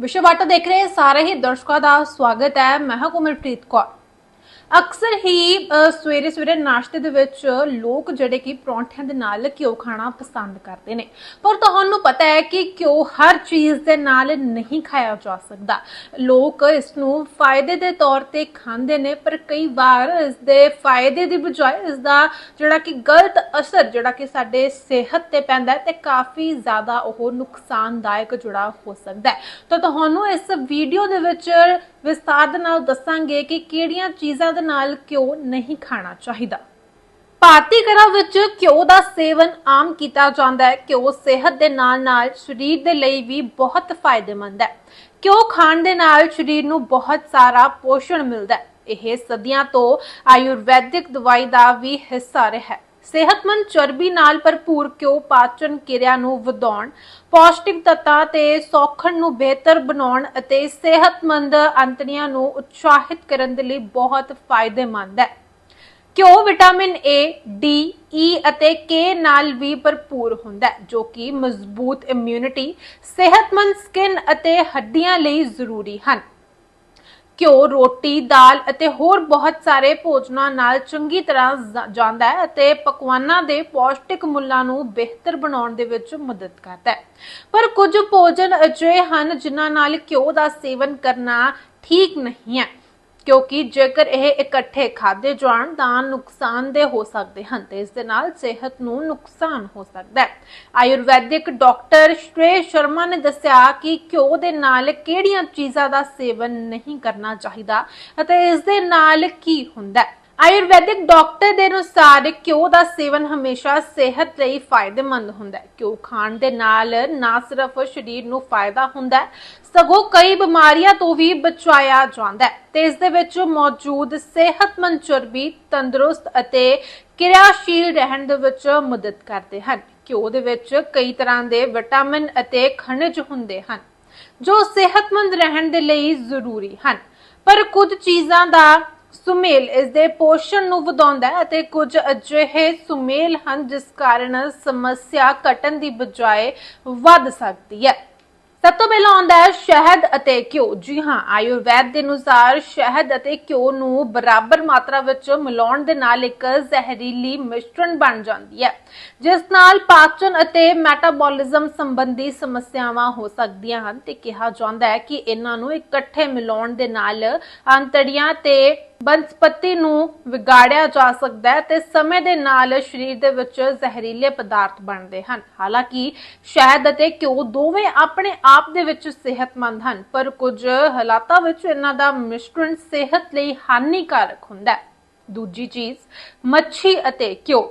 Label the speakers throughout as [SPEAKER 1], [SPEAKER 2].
[SPEAKER 1] ਵਿਸ਼ਵ ਵਾਰਤਾ ਦੇਖ ਰਹੇ ਸਾਰੇ ਹੀ ਦਰਸ਼ਕਾਂ ਦਾ ਸਵਾਗਤ ਹੈ। ਮੈਂ ਹਾਂ ਕੋਮਲਪ੍ਰੀਤ ਕੌਰ। ਅਕਸਰ ਹੀ ਸਵੇਰੇ ਸਵੇਰੇ ਨਾਸ਼ਤੇ ਦੇ ਵਿੱਚ ਲੋਕ ਜਿਹੜੇ ਕਿ ਪਰੌਂਠਿਆਂ ਦੇ ਨਾਲ ਘਿਓ ਖਾਣਾ ਪਸੰਦ ਕਰਦੇ ਨੇ। ਪਰ ਤੁਹਾਨੂੰ ਪਤਾ ਹੈ ਕਿ ਘਿਓ ਹਰ ਚੀਜ਼ ਦੇ ਨਾਲ ਨਹੀਂ ਖਾਇਆ ਜਾ ਸਕਦਾ। ਲੋਕ ਇਸ ਨੂੰ ਫਾਇਦੇ ਦੇ ਤੌਰ ਤੇ ਖਾਂਦੇ ਨੇ, ਪਰ ਕਈ ਵਾਰ ਇਸ ਦੇ ਫਾਇਦੇ ਦੀ ਬਜਾਏ ਇਸ ਦਾ ਜਿਹੜਾ ਕਿ ਗਲਤ ਅਸਰ, ਜਿਹੜਾ ਕਿ ਸਾਡੇ ਸਿਹਤ ਤੇ ਪੈਂਦਾ ਹੈ ਤੇ ਕਾਫੀ ਜ਼ਿਆਦਾ ਉਹ ਨੁਕਸਾਨਦਾਇਕ ਜੁੜਾ ਹੋ ਸਕਦਾ ਹੈ। ਤਾਂ ਤੁਹਾਨੂੰ ਇਸ ਵੀਡੀਓ ਦੇ ਵਿੱਚ ਵਿਸਤਾਰ ਦੇ ਨਾਲ ਦੱਸਾਂਗੇ ਕਿ ਕਿਹੜੀਆਂ ਚੀਜ਼ਾਂ ਦੇ ਨਾਲ ਘਿਓ ਨਹੀਂ ਖਾਣਾ ਚਾਹੀਦਾ। ਭਾਰਤੀ ਘਰਾਂ ਵਿੱਚ ਘਿਓ ਦਾ ਸੇਵਨ ਆਮ ਕੀਤਾ ਜਾਂਦਾ ਹੈ। ਘਿਓ ਸਿਹਤ ਦੇ ਨਾਲ-ਨਾਲ ਸਰੀਰ ਦੇ ਲਈ ਵੀ ਬਹੁਤ ਫਾਇਦੇਮੰਦ ਹੈ। ਘਿਓ ਖਾਣ ਦੇ ਨਾਲ ਸਰੀਰ ਨੂੰ ਬਹੁਤ ਸਾਰਾ ਪੋਸ਼ਣ ਮਿਲਦਾ ਹੈ। ਇਹ ਸਦੀਆਂ ਤੋਂ ਆਯੁਰਵੈਦਿਕ ਦਵਾਈ ਦਾ ਵੀ ਹਿੱਸਾ ਰਿਹਾ ਹੈ। ਸਿਹਤਮੰਦ ਚਰਬੀ ਨਾਲ ਭਰਪੂਰ ਘਿਓ ਪਾਚਨ ਕਿਰਿਆ ਨੂੰ ਵਧਾਉਣ ਪੌਸ਼ਟਿਕ ਤੱਤਾਂ ਤੇ ਸੌਖਣ ਨੂੰ ਬਿਹਤਰ ਬਣਾਉਣ ਅਤੇ ਸਿਹਤਮੰਦ ਅੰਤੜੀਆਂ ਨੂੰ ਉਤਸ਼ਾਹਿਤ ਕਰਨ ਦੇ ਲਈ ਬਹੁਤ ਫਾਇਦੇਮੰਦ ਹੈ ਘਿਓ ਵਿਟਾਮਿਨ A, D, E ਅਤੇ K ਨਾਲ ਵੀ ਭਰਪੂਰ ਹੁੰਦਾ ਹੈ ਜੋ ਕਿ ਮਜ਼ਬੂਤ ਇਮਿਊਨਿਟੀ, ਸਿਹਤਮੰਦ ਸਕਿਨ ਅਤੇ ਹੱਡੀਆਂ ਲਈ ਜ਼ਰੂਰੀ ਹਨ। ਘਿਓ, ਰੋਟੀ, ਦਾਲ ਅਤੇ ਹੋਰ ਬਹੁਤ ਸਾਰੇ ਭੋਜਨਾਂ ਨਾਲ ਚੰਗੀ ਤਰ੍ਹਾਂ ਜਾਂਦਾ ਹੈ ਅਤੇ ਪਕਵਾਨਾਂ ਦੇ ਪੌਸ਼ਟਿਕ ਮੁੱਲਾਂ ਨੂੰ ਬਿਹਤਰ ਬਣਾਉਣ ਦੇ ਵਿੱਚ ਮਦਦ ਕਰਦਾ ਹੈ। ਪਰ ਕੁਝ ਭੋਜਨ ਅਜਿਹੇ ਹਨ ਜਿਨ੍ਹਾਂ ਨਾਲ ਘਿਓ ਦਾ ਸੇਵਨ ਕਰਨਾ ਠੀਕ ਨਹੀਂ ਹੈ। ਕਿਉਂਕਿ ਜੇਕਰ ਇਹ ਇਕੱਠੇ ਖਾਦੇ ਜਾਣ ਤਾਂ ਨੁਕਸਾਨਦੇ ਹੋ ਸਕਦੇ ਹਨ ਤੇ ਇਸ ਦੇ ਨਾਲ ਸਿਹਤ ਨੂੰ ਨੁਕਸਾਨ ਹੋ ਸਕਦਾ ਹੈ। ਆਯੁਰਵੈਦਿਕ ਡਾਕਟਰ ਸ਼੍ਰੇ ਸ਼ਰਮਾ ਨੇ ਦੱਸਿਆ ਕਿ ਘਿਓ ਦੇ ਨਾਲ ਕਿਹੜੀਆਂ ਚੀਜ਼ਾਂ ਦਾ ਸੇਵਨ ਨਹੀਂ ਕਰਨਾ ਚਾਹੀਦਾ ਅਤੇ ਇਸ ਦੇ ਨਾਲ ਕੀ ਹੁੰਦਾ ਹੈ? ਆਯੁਰਵੈਦਿਕ ਡਾਕਟਰ ਦੇ ਅਨੁਸਾਰ ਘਿਓ ਦਾ ਸੇਵਨ ਹਮੇਸ਼ਾ ਸਿਹਤ ਲਈ ਫਾਇਦੇਮੰਦ ਹੁੰਦਾ ਹੈ। ਘਿਓ ਖਾਣ ਦੇ ਨਾਲ ਨਾ ਸਿਰਫ ਸਰੀਰ ਨੂੰ ਫਾਇਦਾ ਹੁੰਦਾ ਹੈ, ਸਗੋਂ ਕਈ ਬਿਮਾਰੀਆਂ ਤੋਂ ਵੀ ਬਚਾਇਆ ਜਾਂਦਾ ਹੈ। ਤੇ ਇਸ ਦੇ ਵਿੱਚ ਮੌਜੂਦ ਸਿਹਤਮੰਦ ਚਰਬੀ, ਤੰਦਰੁਸਤ ਅਤੇ ਕਿਰਿਆਸ਼ੀਲ ਰਹਿਣ ਦੇ ਵਿੱਚ ਮਦਦ ਕਰਦੇ ਹਨ। ਘਿਓ ਦੇ ਵਿੱਚ ਕਈ ਤਰ੍ਹਾਂ ਦੇ ਵਿਟਾਮਿਨ ਅਤੇ ਖਣਿਜ ਹੁੰਦੇ ਹਨ, ਜੋ ਸਿਹਤਮੰਦ ਰਹਿਣ ਦੇ ਲਈ ਜ਼ਰੂਰੀ ਹਨ। ਪਰ ਕੁਝ ਚੀਜ਼ਾਂ ਦਾ ਸੁਮੇਲ, ਇਸ ਦੇ ਪੋਸ਼ਣ ਨੂੰ ਵਧਾਉਂਦਾ ਹੈ ਅਤੇ ਕੁਝ ਅਜਿਹੇ ਸੁਮੇਲ ਹਨ ਜਿਸ ਕਾਰਨ ਸਮੱਸਿਆ ਘਟਣ ਦੀ ਬਜਾਏ ਵੱਧ ਸਕਦੀ ਹੈ। ਸਭ ਤੋਂ ਪਹਿਲਾਂ ਆਉਂਦਾ ਹੈ ਸ਼ਹਿਦ ਅਤੇ ਘਿਓ। ਜੀ ਹਾਂ, ਆਯੁਰਵੈਦ ਦੇ ਅਨੁਸਾਰ ਸ਼ਹਿਦ ਅਤੇ ਘਿਓ ਨੂੰ ਬਰਾਬਰ ਮਾਤਰਾ ਵਿੱਚ ਮਿਲਾਉਣ ਦੇ ਨਾਲ ਇੱਕ ਜ਼ਹਿਰੀਲੀ ਮਿਸ਼ਰਣ ਬਣ ਜਾਂਦੀ ਹੈ, ਜਿਸ ਨਾਲ ਪਾਚਨ ਅਤੇ ਮੈਟਾਬੋਲਿਜ਼ਮ ਸੰਬੰਧੀ ਸਮੱਸਿਆਵਾਂ ਹੋ ਸਕਦੀਆਂ ਹਨ। ਤੇ ਕਿਹਾ ਜਾਂਦਾ ਹੈ ਕਿ ਇਹਨਾਂ ਨੂੰ ਇਕੱਠੇ ਮਿਲਾਉਣ ਦੇ ਨਾਲ ਅੰਤੜੀਆਂ ਤੇ ਬਨਸਪਤੀ ਨੂੰ ਵਿਗਾੜਿਆ ਜਾ ਸਕਦਾ ਹੈ ਤੇ ਸਮੇਂ ਦੇ ਨਾਲ ਸਰੀਰ ਦੇ ਵਿੱਚ ਜ਼ਹਿਰੀਲੇ ਪਦਾਰਥ ਬਣਦੇ ਹਨ। ਹਾਲਾਂਕਿ ਸ਼ਹਿਦ ਅਤੇ ਘਿਓ ਦੋਵੇਂ ਆਪਣੇ ਆਪ ਦੇ ਵਿੱਚ ਸਿਹਤਮੰਦ ਹਨ, ਪਰ ਕੁਝ ਹਾਲਾਤਾਂ ਵਿੱਚ ਇਹਨਾਂ ਦਾ ਮਿਸ਼ਰਣ ਸਿਹਤ ਲਈ ਹਾਨੀਕਾਰਕ ਹੁੰਦਾ ਹੈ। ਦੂਜੀ ਚੀਜ਼, ਮੱਛੀ ਅਤੇ ਘਿਓ।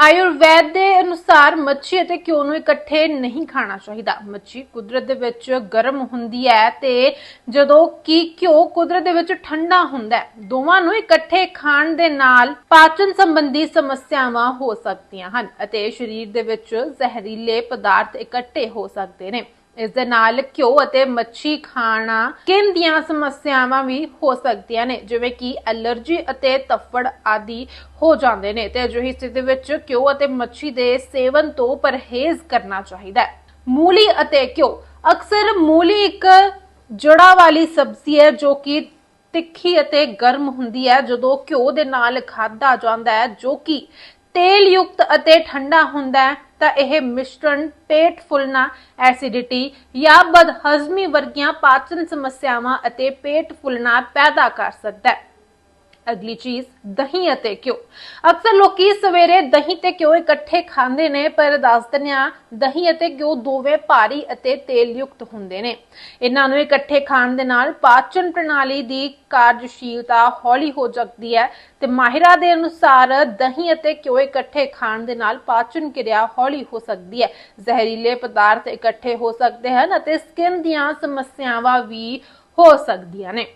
[SPEAKER 1] ਆਯੁਰਵੈਦ ਦੇ ਅਨੁਸਾਰ ਮੱਛੀ ਅਤੇ ਘਿਓ ਨੂੰ ਇਕੱਠੇ ਨਹੀਂ ਖਾਣਾ ਚਾਹੀਦਾ। ਮੱਛੀ ਕੁਦਰਤ ਦੇ ਵਿੱਚ ਗਰਮ ਹੁੰਦੀ ਹੈ ਤੇ ਜਦੋਂ ਕਿ ਘਿਓ ਕੁਦਰਤ ਦੇ ਵਿੱਚ ਠੰਡਾ ਹੁੰਦਾ ਹੈ, ਦੋਵਾਂ ਨੂੰ ਇਕੱਠੇ ਖਾਣ ਦੇ ਨਾਲ ਪਾਚਨ ਸੰਬੰਧੀ ਸਮੱਸਿਆਵਾਂ ਹੋ ਸਕਦੀਆਂ ਹਨ ਅਤੇ ਸਰੀਰ ਦੇ ਵਿੱਚ ਜ਼ਹਿਰੀਲੇ ਪਦਾਰਥ ਇਕੱਠੇ ਹੋ ਸਕਦੇ ਨੇ। ਇਸ ਦੇ ਨਾਲ ਘਿਓ ਅਤੇ ਮੱਛੀ ਖਾਣਾ ਸਕਿਨ ਦੀਆਂ ਸਮੱਸਿਆਵਾਂ ਵੀ ਹੋ ਸਕਦੀਆਂ ਨੇ? ਜਿਵੇਂ ਕਿ ਐਲਰਜੀ ਅਤੇ ਤਫੜ ਆਦਿ ਹੋ ਜਾਂਦੇ ਨੇ ਤੇ ਅਜਿਹੀ ਸਥਿਤੀ ਵਿੱਚ ਘਿਓ ਅਤੇ ਮੱਛੀ ਦੇ ਸੇਵਨ ਤੋਂ ਪਰਹੇਜ਼ ਕਰਨਾ ਚਾਹੀਦਾ ਹੈ। ਮੂਲੀ ਅਤੇ ਘਿਓ। ਅਕਸਰ ਮੂਲੀ ਇੱਕ ਜੜਾ ਵਾਲੀ ਸਬਜ਼ੀ ਹੈ ਜੋ ਕਿ ਤਿੱਖੀ ਅਤੇ ਗਰਮ ਹੁੰਦੀ ਹੈ, ਜਦੋਂ ਘਿਓ ਦੇ ਨਾਲ ਖਾਧਾ ਜਾਂਦਾ ਹੈ, ਜੋ ਕਿ ਤੇਲ ਯੁਕਤ ਅਤੇ ਠੰਡਾ ਹੁੰਦਾ ਹੈ, ਤਾਂ ਇਹ ਮਿਸ਼ਰਣ ਪੇਟ ਫੁੱਲਣਾ ਐਸਿਡਿਟੀ ਜਾਂ ਬਦਹਜ਼ਮੀ ਵਰਗੀਆਂ ਪਾਚਨ ਸਮੱਸਿਆਵਾਂ ਅਤੇ ਪੇਟ ਫੁੱਲਣਾ ਪੈਦਾ ਕਰ ਸਕਦਾ ਹੈ। ਅਗਲੀ ਚੀਜ਼, ਦਹੀਂ ਅਤੇ ਘਿਓ। ਅਕਸਰ ਲੋਕੀ ਸਵੇਰੇ ਦਹੀਂ ਤੇ ਘਿਓ ਇਕੱਠੇ ਖਾਂਦੇ ਨੇ, ਪਰ ਦੱਸ ਦਿੰਦੇ ਦਹੀਂ ਅਤੇ ਘਿਓ ਦੋਵੇਂ ਭਾਰੀ ਅਤੇ ਤੇਲਯੁਕਤ ਹੁੰਦੇ ਨੇ। ਇਹਨਾਂ ਨੂੰ ਇਕੱਠੇ ਖਾਣ ਦੇ ਨਾਲ ਪਾਚਨ ਪ੍ਰਣਾਲੀ ਦੀ ਕਾਰਜਸ਼ੀਲਤਾ ਹੌਲੀ ਹੋ ਜਾਂਦੀ ਹੈ ਤੇ ਮਾਹਿਰਾਂ ਦੇ ਅਨੁਸਾਰ ਦਹੀਂ ਅਤੇ ਘਿਓ ਇਕੱਠੇ ਖਾਣ ਦੇ ਨਾਲ ਪਾਚਨ ਕਿਰਿਆ ਹੌਲੀ ਹੋ ਸਕਦੀ ਹੈ। ਜ਼ਹਿਰੀਲੇ ਪਦਾਰਥ ਇਕੱਠੇ ਹੋ ਸਕਦੇ ਹਨ ਅਤੇ ਸਕਿਨ ਦੀਆਂ ਸਮੱਸਿਆਵਾਂ ਵੀ ਹੋ ਸਕਦੀਆਂ ਨੇ।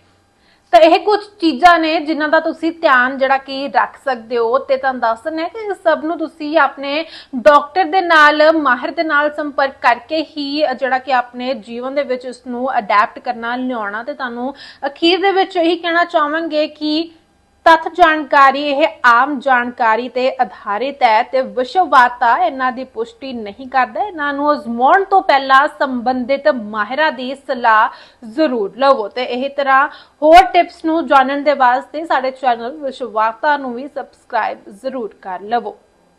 [SPEAKER 1] ਤਾਂ ਇਹ ਕੁਝ ਚੀਜ਼ਾਂ ਨੇ ਜਿਨ੍ਹਾਂ ਦਾ ਤੁਸੀਂ ਧਿਆਨ ਜਿਹੜਾ ਕਿ ਰੱਖ ਸਕਦੇ ਹੋ ਤੇ ਤੁਹਾਨੂੰ ਦੱਸ ਹੈ ਕਿ ਇਸ ਸਭ ਨੂੰ ਤੁਸੀਂ ਆਪਣੇ ਡਾਕਟਰ ਦੇ ਨਾਲ, ਮਾਹਿਰ ਦੇ ਨਾਲ ਸੰਪਰਕ ਕਰਕੇ ਹੀ ਜਿਹੜਾ ਕਿ ਆਪਣੇ ਜੀਵਨ ਦੇ ਵਿੱਚ ਇਸ ਨੂੰ ਅਡਾਪਟ ਕਰਨਾ, ਲਿਆਉਣਾ ਤੇ ਤੁਹਾਨੂੰ ਅਖੀਰ ਦੇ ਵਿੱਚ ਇਹੀ ਕਹਿਣਾ ਚਾਹਾਂਗੇ ਕਿ ਤੱਥ ਜਾਣਕਾਰੀ, ਇਹ ਆਮ ਜਾਣਕਾਰੀ ਤੇ ਆਧਾਰਿਤ ਹੈ ਤੇ ਵਿਸ਼ਵਵਾਰਤਾ ਇਹਨਾਂ ਦੀ ਪੁਸ਼ਟੀ ਨਹੀਂ ਕਰਦਾ। ਇਹਨਾਂ ਨੂੰ ਅਜ਼ਮਾਉਣ ਤੋਂ ਪਹਿਲਾਂ ਸੰਬੰਧਿਤ ਮਾਹਿਰਾਂ ਦੀ ਸਲਾਹ ਜ਼ਰੂਰ ਲਵੋ। ਤੇ ਇਹ ਤਰ੍ਹਾਂ ਹੋਰ ਟਿਪਸ ਨੂੰ ਜਾਣਨ ਦੇ ਵਾਸਤੇ ਸਾਡੇ ਚੈਨਲ ਵਿਸ਼ਵਵਾਰਤਾ ਨੂੰ ਵੀ ਸਬਸਕ੍ਰਾਈਬ ਜ਼ਰੂਰ ਕਰ ਲਵੋ।